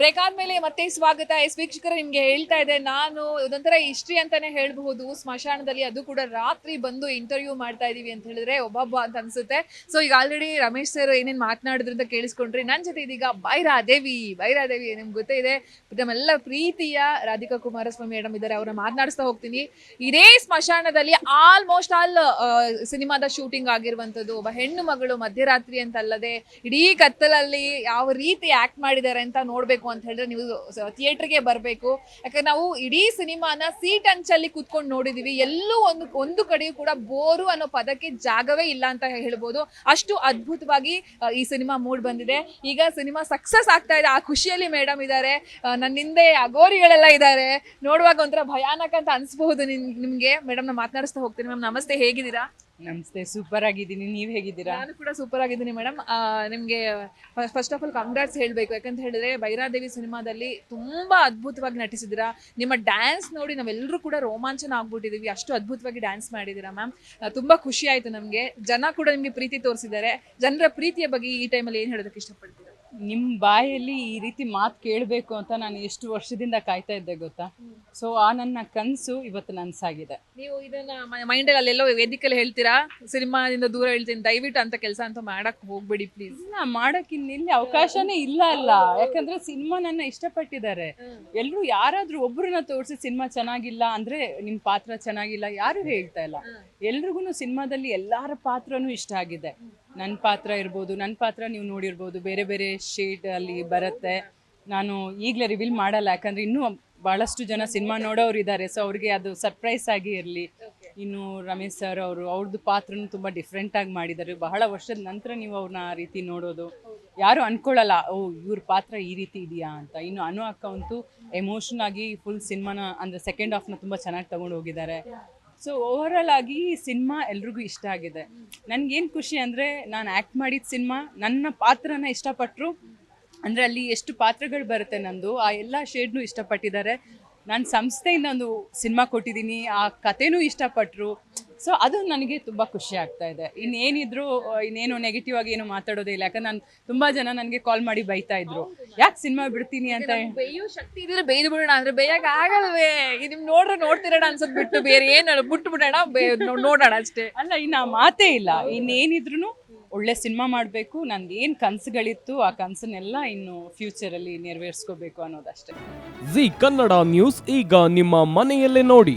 Break ಆದ್ಮೇಲೆ ಮತ್ತೆ ಸ್ವಾಗತ. ಎಸ್ ವೀಕ್ಷಕರ, ನಿಮ್ಗೆ ಹೇಳ್ತಾ ಇದೆ ನಾನು ಇದೊಂಥರ ಹಿಸ್ಟ್ರಿ ಅಂತಾನೆ ಹೇಳ್ಬಹುದು. ಸ್ಮಶಾನದಲ್ಲಿ ಅದು ಕೂಡ ರಾತ್ರಿ ಬಂದು ಇಂಟರ್ವ್ಯೂ ಮಾಡ್ತಾ ಇದೀವಿ ಅಂತ ಹೇಳಿದ್ರೆ ಒಬ್ಬೊಬ್ಬ ಅಂತ ಅನ್ಸುತ್ತೆ. ಸೊ ಈಗ ಆಲ್ರೆಡಿ ರಮೇಶ್ ಸರ್ ಏನೇನ್ ಅಂತ ಕೇಳಿಸ್ಕೊಂಡ್ರಿ. ನನ್ನ ಜೊತೆ ಇದೀಗ ಬೈರಾದೇವಿ. ಬೈರಾದೇವಿ, ನಿಮ್ಗೆ ಗೊತ್ತೇ ಇದೆ ನಮ್ಮೆಲ್ಲ ಪ್ರೀತಿಯ ರಾಧಿಕಾ ಕುಮಾರಸ್ವಾಮಿ ಮೇಡಮ್ ಇದ್ದಾರೆ ಅವ್ರನ್ನ ಮಾತನಾಡಿಸ್ತಾ ಹೋಗ್ತೀನಿ. ಇದೇ ಸ್ಮಶಾನದಲ್ಲಿ ಆಲ್ಮೋಸ್ಟ್ ಆಲ್ ಸಿನಿಮಾದ ಶೂಟಿಂಗ್ ಆಗಿರುವಂತದ್ದು ಒಬ್ಬ ಹೆಣ್ಣು ಮಗಳು ಮಧ್ಯರಾತ್ರಿ ಅಂತ ಅಲ್ಲದೆ ಇಡೀ ಕತ್ತಲಲ್ಲಿ ಯಾವ ರೀತಿ ಆಕ್ಟ್ ಮಾಡಿದ್ದಾರೆ ಅಂತ ನೋಡ್ಬೇಕು. ಅಂತ ಹೇಳಿದ್ರೆ ನೀವು ಥಿಯೇಟರ್ಗೆ ಬರಬೇಕು. ಯಾಕಂದ್ರೆ ನಾವು ಇಡೀ ಸಿನಿಮಾನ ಸೀಟ್ ಅಂಚಲ್ಲಿ ಕೂತ್ಕೊಂಡು ನೋಡಿದೀವಿ. ಎಲ್ಲೂ ಒಂದು ಒಂದು ಕಡೆಯೂ ಕೂಡ ಬೋರು ಅನ್ನೋ ಪದಕ್ಕೆ ಜಾಗವೇ ಇಲ್ಲ ಅಂತ ಹೇಳ್ಬೋದು. ಅಷ್ಟು ಅದ್ಭುತವಾಗಿ ಈ ಸಿನಿಮಾ ಮೂಡ್ ಬಂದಿದೆ. ಈಗ ಸಿನಿಮಾ ಸಕ್ಸಸ್ ಆಗ್ತಾ ಇದೆ. ಆ ಖುಷಿಯಲ್ಲಿ ಮೇಡಮ್ ಇದ್ದಾರೆ. ನನ್ನ ಹಿಂದೆ ಅಗೋರಿಗಳೆಲ್ಲ ಇದ್ದಾರೆ. ನೋಡುವಾಗ ಒಂಥರ ಭಯಾನಕ ಅಂತ ಅನ್ಸ್ಬಹುದು ನಿಮ್ ನಿಮ್ಗೆ. ಮೇಡಮ್ ನಾ ಮಾತನಾಡಿಸ್ತಾ ಹೋಗ್ತೀನಿ. ಮ್ಯಾಮ್, ನಮಸ್ತೆ. ಹೇಗಿದ್ದೀರಾ? ನಮಸ್ತೆ ಸೂಪರ್ ಆಗಿದ್ದೀನಿ. ನೀವ್ ಹೇಗಿದ್ದೀರಾ? ನಾನು ಕೂಡ ಸೂಪರ್ ಆಗಿದ್ದೀನಿ ಮೇಡಮ್ ನಿಮಗೆ ಫಸ್ಟ್ ಆಫ್ ಆಲ್ ಕಂಗ್ರಾಟ್ಸ್ ಹೇಳಬೇಕು. ಯಾಕಂತ ಹೇಳಿದ್ರೆ ಭೈರಾದೇವಿ ಸಿನಿಮಾದಲ್ಲಿ ತುಂಬಾ ಅದ್ಭುತವಾಗಿ ನಟಿಸಿದ್ದೀರಾ? ನಿಮ್ಮ ಡ್ಯಾನ್ಸ್ ನೋಡಿ ನಾವೆಲ್ಲರೂ ಕೂಡ ರೋಮಾಂಚನ ಆಗ್ಬಿಟ್ಟಿದೀವಿ. ಅಷ್ಟು ಅದ್ಭುತವಾಗಿ ಡ್ಯಾನ್ಸ್ ಮಾಡಿದ್ದೀರಾ ಮ್ಯಾಮ್ ತುಂಬಾ ಖುಷಿ ಆಯ್ತು ನಮಗೆ. ಜನ ಕೂಡ ನಿಮಗೆ ಪ್ರೀತಿ ತೋರಿಸಿದ್ದಾರೆ. ಜನರ ಪ್ರೀತಿಯ ಬಗ್ಗೆ ಈ ಟೈಮಲ್ಲಿ ಏನು ಹೇಳೋದಕ್ಕೆ ಇಷ್ಟಪಡ್ತೀರಾ? ನಿಮ್ ಬಾಯಲ್ಲಿ ಈ ರೀತಿ ಮಾತು ಕೇಳಬೇಕು ಅಂತ ನಾನು ಎಷ್ಟು ವರ್ಷದಿಂದ ಕಾಯ್ತಾ ಇದ್ದೆ ಗೊತ್ತಾ? ಸೊ ಆ ನನ್ನ ಕನಸು ಇವತ್ತು ನನ್ಸಾಗಿದೆ. ನೀವು ಇದನ್ನ ಮೈಂಡಲ್ಲಿ ಅಲ್ಲೆಲ್ಲೋ ವೇದಿಕೆಯಲ್ಲಿ ಹೇಳ್ತೀರಾ? ಸಿನಿಮಾದಿಂದ ದೂರ ಹೇಳ್ತೀನಿ ದಯವಿಟ್ಟು ಅಂತ ಕೆಲಸ ಅಂತ ಮಾಡಕ್ ಹೋಗ್ಬೇಡಿ ಪ್ಲೀಸ್ ಇಲ್ಲ ಮಾಡಕ್ ಇನ್ನಿಲ್ಲಿ ಅವಕಾಶನೇ ಇಲ್ಲ ಅಲ್ಲ. ಯಾಕಂದ್ರೆ ಸಿನಿಮಾ ನನ್ನ ಇಷ್ಟಪಟ್ಟಿದ್ದಾರೆ. ಎಲ್ಲರೂ ಯಾರಾದ್ರೂ ಒಬ್ರನ್ನ ತೋರಿಸಿ ಸಿನಿಮಾ ಚೆನ್ನಾಗಿಲ್ಲ ಅಂದ್ರೆ ನಿಮ್ ಪಾತ್ರ ಚೆನ್ನಾಗಿಲ್ಲ ಯಾರು ಹೇಳ್ತಾ ಇಲ್ಲ. ಎಲ್ರಿಗೂ ಸಿನಿಮಾದಲ್ಲಿ ಎಲ್ಲಾರ ಪಾತ್ರನೂ ಇಷ್ಟ ಆಗಿದೆ. ನನ್ನ ಪಾತ್ರ ಇರ್ಬೋದು ನನ್ನ ಪಾತ್ರ ನೀವು ನೋಡಿರ್ಬೋದು ಬೇರೆ ಬೇರೆ ಶೇಡ್ ಅಲ್ಲಿ ಬರುತ್ತೆ. ನಾನು ಈಗಲೇ ರಿವೀಲ್ ಮಾಡಲ್ಲ ಯಾಕಂದ್ರೆ ಇನ್ನೂ ಬಹಳಷ್ಟು ಜನ ಸಿನಿಮಾ ನೋಡೋರು ಇದ್ದಾರೆ ಸೊ ಅವ್ರಿಗೆ ಅದು ಸರ್ಪ್ರೈಸ್ ಆಗಿ ಇರಲಿ. ಇನ್ನು ರಮೇಶ್ ಸರ್ ಅವರು ಅವ್ರದ್ದು ಪಾತ್ರನೂ ತುಂಬ ಡಿಫ್ರೆಂಟಾಗಿ ಮಾಡಿದ್ದಾರೆ. ಬಹಳ ವರ್ಷದ ನಂತರ ನೀವು ಅವ್ರನ್ನ ಆ ರೀತಿ ನೋಡೋದು. ಯಾರು ಅನ್ಕೊಳ್ಳಲ್ಲ ಓ ಇವ್ರ ಪಾತ್ರ ಈ ರೀತಿ ಇದೆಯಾ ಅಂತ. ಇನ್ನು ಅನು ಅಕ್ಕ ಅಂತೂ ಎಮೋಷನ್ ಆಗಿ ಫುಲ್ ಸಿನಿಮಾನ ಅಂದರೆ ಸೆಕೆಂಡ್ ಹಾಫ್ನ ತುಂಬ ಚೆನ್ನಾಗಿ ತಗೊಂಡು ಹೋಗಿದ್ದಾರೆ. ಸೊ ಓವರಾಲ್ ಆಗಿ ಸಿನಿಮಾ ಎಲ್ರಿಗೂ ಇಷ್ಟ ಆಗಿದೆ. ನನಗೇನು ಖುಷಿ ಅಂದರೆ ನಾನು ಆ್ಯಕ್ಟ್ ಮಾಡಿದ ಸಿನಿಮಾ ನನ್ನ ಪಾತ್ರನ ಇಷ್ಟಪಟ್ಟರು ಅಂದರೆ ಅಲ್ಲಿ ಎಷ್ಟು ಪಾತ್ರಗಳು ಬರುತ್ತೆ ನಂದು, ಆ ಎಲ್ಲ ಶೇಡ್ನು ಇಷ್ಟಪಟ್ಟಿದ್ದಾರೆ. ನಾನು ಸಂಸ್ಥೆಯಿಂದ ಒಂದು ಸಿನಿಮಾ ಕೊಟ್ಟಿದ್ದೀನಿ, ಆ ಕಥೆನೂ ಇಷ್ಟಪಟ್ಟರು ಸೊ ಅದು ನನಗೆ ತುಂಬ ಖುಷಿ ಆಗ್ತಾ ಇದೆ. ಇನ್ನೇನಿದ್ರು ಇನ್ನೇನು ನೆಗೆಟಿವ್ ಆಗಿ ಏನು ಮಾತಾಡೋದೇ ಇಲ್ಲ. ಯಾಕಂದ್ರೆ ನಾನು ತುಂಬಾ ಜನ ನನಗೆ ಕಾಲ್ ಮಾಡಿ ಬೈತಾ ಇದ್ರು. ಯಾಕೆ ಸಿನಿಮಾ ಬಿಡ್ತೀನಿ ಅಂತ ಬೇಯೋ ಶಕ್ತಿ ಇದ್ರೆ ಬೇಯ್ದು ಬಿಡೋಣ. ಅಂದ್ರೆ ಬೇಯಕ್ಕೆ ಆಗಲ್ವೇ. ನಿಮ್ ನೋಡ್ರೆ ನೋಡ್ತಿರೋಣ ಅನ್ಸತ್ ಬಿಟ್ಟು ಬೇರೆ ಏನು ಬಿಟ್ಟು ಬಿಡೋಣ ನೋಡೋಣ ಅಷ್ಟೇ. ಅಲ್ಲ ಇನ್ನು ಮಾತೇ ಇಲ್ಲ. ಇನ್ನೇನಿದ್ರು ಒಳ್ಳೆ ಸಿನಿಮಾ ಮಾಡಬೇಕು. ನಂದು ಏನು ಕನಸುಗಳಿತ್ತು ಆ ಕನಸನ್ನೆಲ್ಲ ಇನ್ನು ಫ್ಯೂಚರಲ್ಲಿ ನೆರವೇರಿಸ್ಕೋಬೇಕು ಅನ್ನೋದಷ್ಟೇ. ಜಿ ಕನ್ನಡ ನ್ಯೂಸ್ ಈಗ ನಿಮ್ಮ ಮನೆಯಲ್ಲೇ ನೋಡಿ.